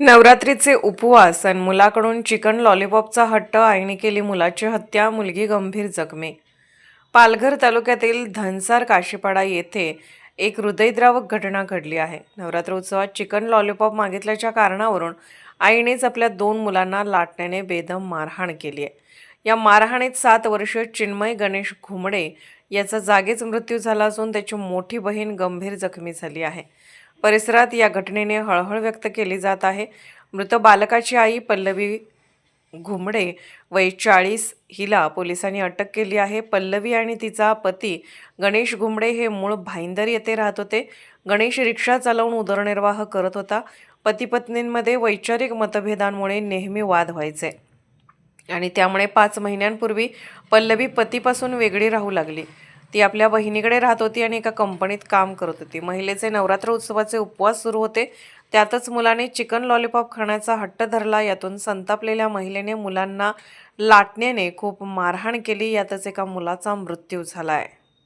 नवरात्रीचे उपवास आणि मुलाकडून चिकन लॉलीपॉपचा हट्ट आईने केली मुलाची हत्या मुलगी गंभीर जखमी. पालघर तालुक्यातील धनसार काशीपाडा येथे एक हृदयद्रावक घटना घडली आहे. नवरात्र उत्सवात चिकन लॉलीपॉप मागितल्याच्या कारणावरून आईनेच आपल्या दोन मुलांना लाटण्याने बेदम मारहाण केली आहे. या मारहाणीत सात वर्षीय चिन्मय गणेश घुमडे याचा जागीच मृत्यू झाला असून त्याची मोठी बहीण गंभीर जखमी झाली आहे. परिसरात या घटनेने हळहळ व्यक्त केली जात आहे. मृत बालकाची आई पल्लवी घुमडे वय चाळीस हिला पोलिसांनी अटक केली आहे. पल्लवी आणि तिचा पती गणेश घुमडे हे मूळ भाईंदर येथे राहत होते. गणेश रिक्षा चालवून उदरनिर्वाह करत होता. पती पत्नींमध्ये वैचारिक मतभेदांमुळे नेहमी वाद व्हायचे. आणि त्यामुळे पाच महिन्यांपूर्वी पल्लवी पतीपासून वेगळी राहू लागली. ती आपल्या बहिणीकडे राहत होती आणि एका कंपनीत काम करत होती. महिलेचे नवरात्र उत्सवाचे उपवास सुरू होते. त्यातच मुलाने चिकन लॉलीपॉप खाण्याचा हट्ट धरला. यातून संतापलेल्या महिलेने मुलांना लाटण्याने खूप मारहाण केली. यातच एका मुलाचा मृत्यू झाला आहे